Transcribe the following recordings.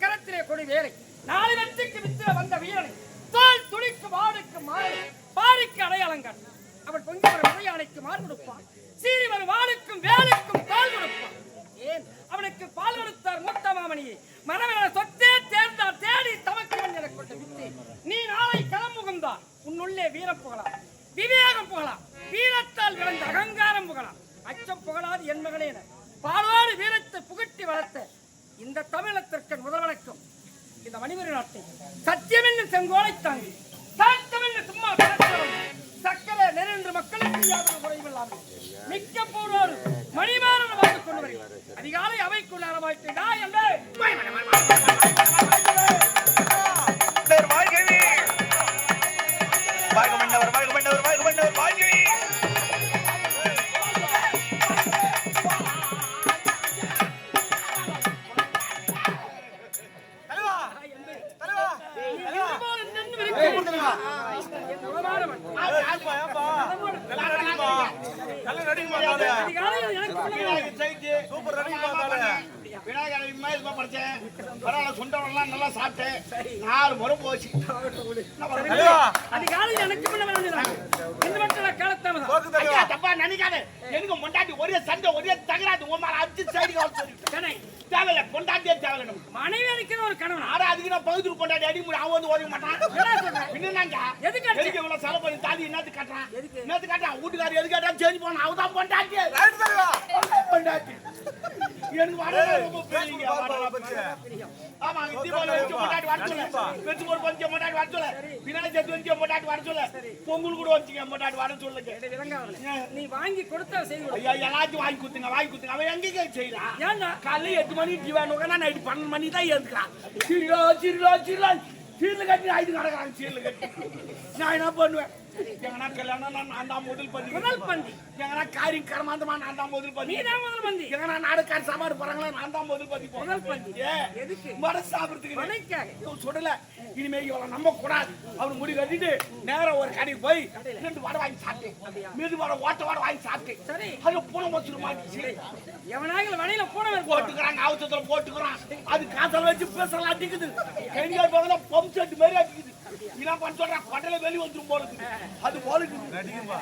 கரத்திலே கொடி வேலை. நாலு வெற்றிக்கு வித்திர வந்த வீரனை தோல் துணிக்கு வாடுக்கு மாறி பாரிக்கு அடையாளங்கள் அவன் பொங்கி வரும் உடையானைக்கு மாறு கொடுப்பான். சீறி வரும் வாளுக்கும் வேலுக்கும் பால் கொடுப்பான். ஏன்? அவனுக்கு பால் கொடுத்தார் மூத்த மாமணியை. மனவன சொத்தே தேர்ந்தார் தேடி தமக்கு என கொண்ட வித்து. நீ நாளை களமுகம்தான் உன்னுள்ளே வீரம் புகழாம் விவேகம் புகழாம் வீரத்தால் விளைந்த அகங்காரம் புகழாம் அச்சம் புகழாது என் மகளே பாலோடு வீரத்தை புகட்டி வளர்த்த இந்த தமிழத்திற்கு முதல் வணக்கம். இந்த மணிவரி நாட்டை. சத்தியமென்று செங்கோலை தாங்கி சாத்தமென்று சும்மா சக்கர நெருன்று மக்களுக்கு குறைவில்லாமல் மிக்க போரோடு மணிமாறன் வாழ்ந்து கொண்டு வருகிறார் அதிகாலை அவைக்குள்ளார அறவாய்த்து நான் என்று சூப்பர் ரன்னிங் பார்த்தாலே. விநாயகர் இம்மா இதுமா படிச்சேன். பரவாயில்ல சுண்டவெல்லாம் நல்லா சாப்பிட்டேன். நாலு முறை போச்சு. தப்பா நினைக்காத. எனக்கு பொண்டாட்டி ஒரே சண்டை ஒரே தகராது உன் மேல அடிச்சு சைடு வர சொல்லிட்டு கணை. தேவையில்ல பொண்டாட்டியே தேவையில்ல. மனைவி அடிக்கிற ஒரு கணவன்? ஆனா அதுக்கு நான் பொண்டாட்டி அடி முடியும் அவன் வந்து ஓடிக்க மாட்டான். என்ன சொல்ற? என்னங்க? எதுக்கு? எதுக்கு இவ்வளவு செலவு பண்ணி தாலி என்னத்து கட்டுறான்? எதுக்கு? என்னத்து கட்டுறான்? வீட்டுக்காரர் எதுக்கு கட்டுறான் சேஞ்ச் பண்ண அவன் தான் பொண்டாட்டி. பொண்டாட்டி. எனக்கு வர ரொம்ப பெரிய ஆமா தீபாவளி வச்சு பொண்டாட்டி வர சொல்ல. வெச்சு ஒரு பஞ்சம் பொண்டாட்டி வர சொல்ல. விநாயகர் சதுர்த்தி வச்சு பொண்டாட்டி வர சொல்ல. பொங்கல் கூட வச்சுங்க பொண்டாட்டி வர சொல்லுங்க இது விளங்காதவனே. நீ வாங்கி கொடுத்தா செய்து கொடு. ஐயா எல்லாத்தையும் வாங்கி கொடுத்துங்க வாங்கி கொடுத்துங்க. அவன் எங்க செய்யறான் ஏன்டா காலைல எட்டு மணி டிவா நோக்கனா நைட்டு பன்னெண்டு மணி தான் சீர்ல கட்டி ஆயிட்டு நடக்கிறாங்க சீர்ல கட்டி. நான் என்ன பண்ணுவேன்? எங்கன்னா கல்யாணம் நான் தான் முதல் பந்தி. எங்கன்னா காரியம் கரமாந்தமா நான் தான் முதல் பண்ணி நீ தான் முதல் பந்தி. எங்கன்னா நாடுக்கார சாப்பாடு போறாங்களா நான் தான் முதல் பண்ணி முதல் பந்தி. எதுக்கு? மட சாப்பிடுறதுக்கு சுடல இனிமே இவளை நம்ப கூடாது. முடி கட்டிட்டு நேரா ஒரு கடைக்கு போய் ரெண்டு வடை வாங்கி சாப்பிட்டேன். மீது வடை ஓட்ட வடை வாங்கி சாப்பிட்டேன். சரி. அது பூனை வச்சிரு மாட்டிச்சு. எவனாக வனையில போன போட்டு போட்டுக்கிறாங்க அவசரத்துல போட்டுக்கிறான். அது காசல் வச்சு பேசலாம் அடிக்குது. போகிறதா பம்ப் செட் மாதிரி அடிக்குது. என்ன பண்ண சொல்றான் கொட்டையில வெளி வந்துரும் போலுது அது போலுது நடிகமா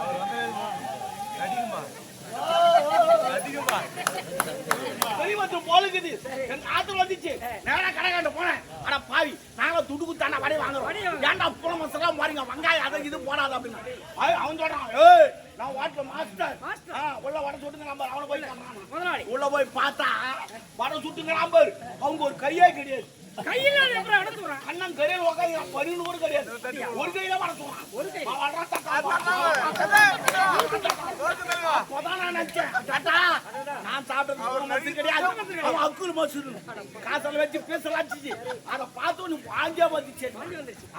அவர் வந்து நடிகமா வெளி வந்துரும் போலுக்குது என் காத்துல வந்துச்சு. நேரா கடைக்காண்ட போனேன். அட பாவி நாங்க துடு குத்தாண்டா வடை வாங்குறோம். ஏன்டா புல மசாலா மாறிங்க? வெங்காயம் அதை இது போடாது அப்படின்னு. அவன் சொல்றான் ஏய் நான் வாட்ல மாஸ்டர். உள்ள வடை சுட்டுங்க நம்ம அவனை போய். முதலாளி. உள்ள போய் பார்த்தா வடை சுட்டுங்கிறான் பாரு. அவங்க ஒரு கையே கிடையாது கையில் எப்படி அடத்து விடுறான் அண்ணன் கரையில் உட்காந்து பனின்னு கூட கிடையாது ஒரு கையில வளர்த்துவான் ஒரு கை. அப்போதான் நான் நினைச்சேன். டாட்டா, நான் சாப்பிட்டது கூட மசூர் கிடையாது. அவன் அக்குள் மசூர் காசல வச்சு பேசலாம் அடிச்சிச்சு. அதை பார்த்து உனக்கு வாங்கியா வந்துச்சு.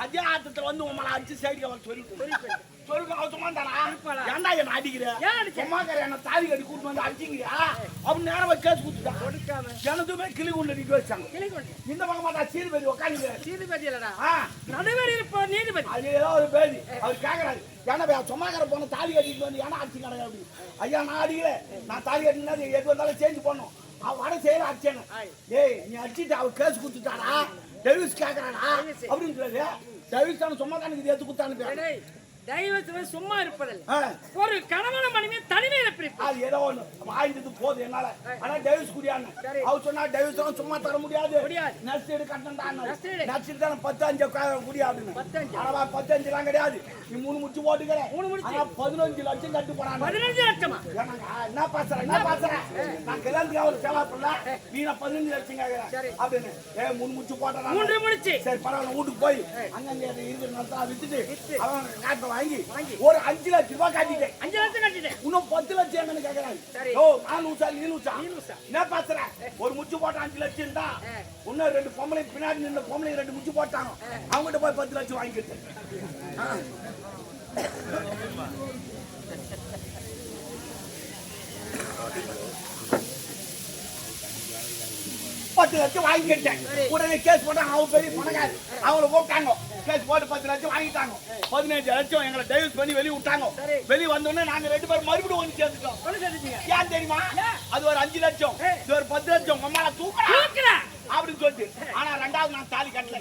அதே ஆட்டத்துல வந்து அடிச்சு சைடுக்கு அவன் சொல்லிட்டு சொல்லிட்டு அவசரமா தானா ஏன்டா என்ன அடிக்கிற? சும்மாக்கார என்ன தாலி கட்டி கூட்டு வந்து அடிச்சிங்கிறியா அவன் நேரம் கேஸ் கொடுத்துட்டான். எனதுமே கிளி கொண்டு நிக்க வச்சாங்க. இந்த பக்கமா சீர்பதி உட்காந்து நீதிபதி இல்லடா. நீதிபதி அது ஏதோ ஒரு பேதி. அவர் கேக்குறாரு. ஏன்னா சும்மாக்கிற போன தாலி கட்டிட்டு வந்து ஏன்னா அடிச்சு கிடக்கு அப்படி. ஐயா நான் அடிக்கல. நான் தாலி கட்டினா எது வந்தாலும் சேஞ்ச் பண்ணும். அவன் வட அடிச்சேன்னு. டேய் நீ அடிச்சுட்டு அவர் கேஸ் கொடுத்துட்டாடா? டெவிஸ் கேக்குறாடா? அப்படின்னு சொல்லுது டெவிஸ் தானே சும்மா தானே இது எடுத்து கொடுத்தான்னு டேய், தெய்வத்துவம் சும்மா இருப்பதில்லை. ஒரு கணவன மனைவி தனிமையில பிரிப்பு. அது ஏதோ ஒண்ணு. வாங்கிட்டு போதும் என்னால. ஆனா டெவிஸ் குடியான்னு. அவர் சொன்னா தான் சும்மா தர முடியாது. நர்ஸ் எடு நஷ்ட ஈடு. நர்ஸ் தானே பத்து அஞ்சு குடியாதுன்னு. ஆனா பத்து அஞ்சு எல்லாம் கிடையாது. நீ மூணு முடிச்சு போட்டுக்கிற மூணு முடிச்சு. பதினஞ்சு லட்சம் கட்டு போறாங்க பதினஞ்சு லட்சமா? என்ன பேசுற என்ன பேசுற? நான் கல்யாணத்துக்கு அவரு செலவு பண்ணல நீ நான் பதினஞ்சு லட்சம் கேக்குற. சரி. அப்படின்னு. ஏ மூணு முடிச்சு போட்டா மூன்று முடிச்சு. சரி பரவாயில்ல வீட்டுக்கு போய். அங்கங்க இருக்கிற வித்துட்டு வித்து. அவன் வாங்கி. ஒரு அஞ்சு லட்சம் ரூபாய் காட்டிட்டேன். அஞ்சு லட்சம் கட்டிட்டேன். இன்னும் பத்து லட்சம் என்னன்னு கேக்குறாங்க சரி. ஓ நான் லூசா நீ லூசா? நீ லூசா. என்ன பேசுற? ஒரு முச்சு போட்ட அஞ்சு லட்சம் தான். இன்னும் ரெண்டு பொம்பளை பின்னாடி நின்ற பொம்பளை ரெண்டு முச்சு போட்டாங்க. அவங்ககிட்ட போய் பத்து லட்சம் வாங்கிட்டு. பத்து லட்சம் வாங்கிக்கிட்டேன். உடனே கேஸ் போட்டாங்க அவன் பெரிய பணக்காரு அவங்கள கூப்பிட்டாங்க. கேஸ் போட்டு பத்து லட்சம் வாங்கிட்டாங்க. பதினஞ்சு லட்சம் எங்களை டைவர்ஸ் பண்ணி வெளிய விட்டாங்க. வெளிய வந்தோடனே நாங்க ரெண்டு பேரும் மறுபடியும் வந்து சேர்ந்துட்டோம். ஏன் தெரியுமா? அது ஒரு அஞ்சு லட்சம். இது ஒரு பத்து லட்சம். உங்க மேல தூக்குறா. தூக்குறா. ரெண்டாவது நான் தாலி கட்டல.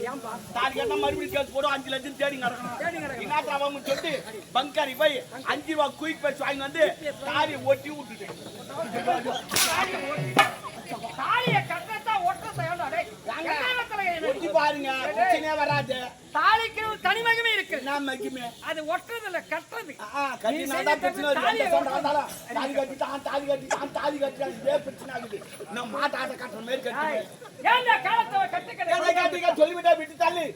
தாலி கட்டினா மறுபடியும் கேஸ் போடும் அஞ்சு லட்சம் தேடி கிடக்கணும். அவங்க சொல்லிட்டு பங்காரி போய் அஞ்சு ரூபா குயிக் பேஸ் வாங்கி வந்து தாலி ஒட்டி விட்டுட்டேன் நான் மகிமே. அது ஒட்டுறது இல்ல கட்டுறது கட்டி நான் தான் பிரச்சனை வருது. தாலி தாலி இதே பிரச்சனை ஆகுது. நான் மாட்டாட்ட கட்டுற மாதிரி. ஏன்டா காலத்தை கட்டு சொல்லிவிட்டா விட்டு தள்ளு.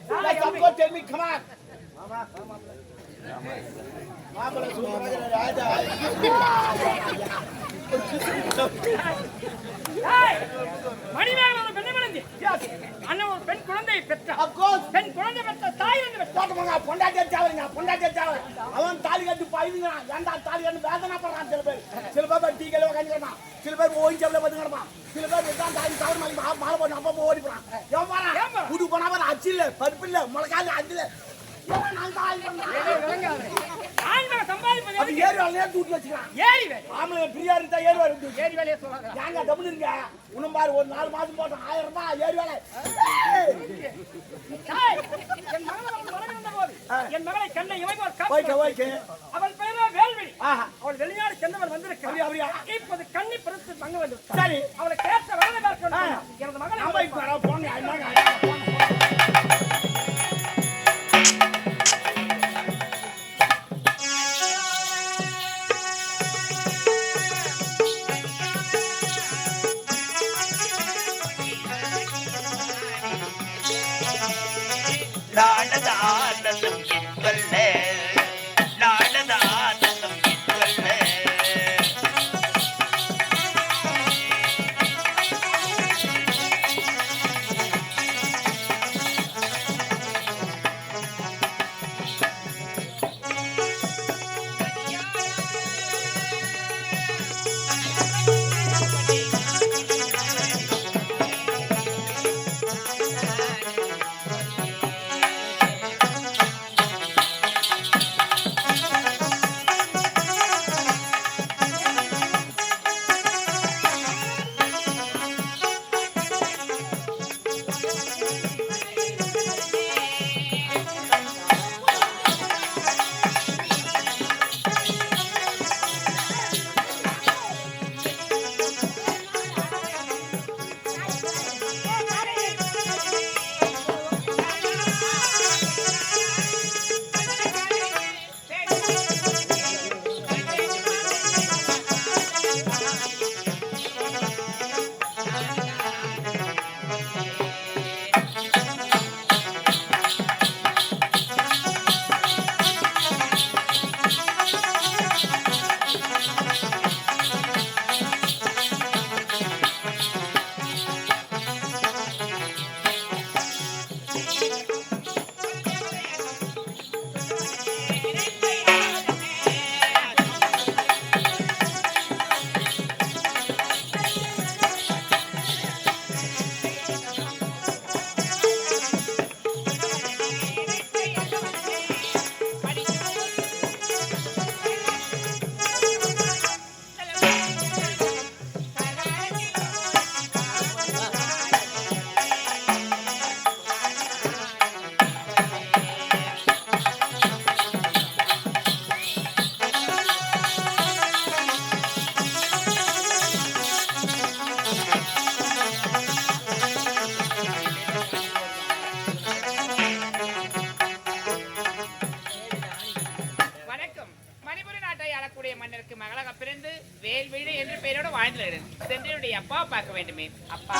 அண்ணன் ஒரு பெண் பெற்றான் Of course. பெண் குழந்தை பெற்ற தாய் என்று பெற்றான். போட்டு போங்க, பொண்டாட்டி அடிச்சாவதுங்க, பொண்டாட்டி அடிச்சாவது. அவன் தாலி கட்டி பாயுதுங்கிறான். ஏன்டா தாலி கட்டி வேதனைப்படுறான் சில பேர். சில பேர் டீ கடையில உக்காந்துக்கிறான். சில பேர் ஓய்வு செவல படுத்துக்கிறான். சில பேர் இதான் தாலி தவறு மாதிரி மா- மாலை போட்டு அப்பப்போ ஓடி போறான். எவன் போறான்? புது போனா அச்சு இல்ல, பருப்பு இல்ல, மிளகாய் அச்சு இல்ல. எவன் அப்ப. ஏறி வேலை. ஃப்ரீயா இருந்தா ஏறி வர தூக்கி. ஏறி வேலையை சொல்லாத. ஏங்க டபுள் இருங்க. இன்னும் பாரு, ஒரு நாலு மாசம் போட்டோம் ஆயிரம் ரூபாய் ஏறி வேலை. என் மனைவி போது என் மகளை கண்ணை இமைப்போர் ஓகே, காப்பாற்று. ஓகே. அவள் பெயரோ வேல்விழி. அவள் வெளிநாடு சென்றவள் வந்திருக்கிறாள் அப்படியா? இப்போது கண்ணி பறித்து தங்க வந்து சரி. அவளை கேட்ட வரதை பார்க்க ஆ. வேண்டும். எனது என்னங்க, போங்க. நாடத ஆனந்தம் கோயில் வீடு என்ற பெயரோடு வாழ்ந்து சென்று என்னுடைய அப்பாவை பார்க்க வேண்டுமே. அப்பா.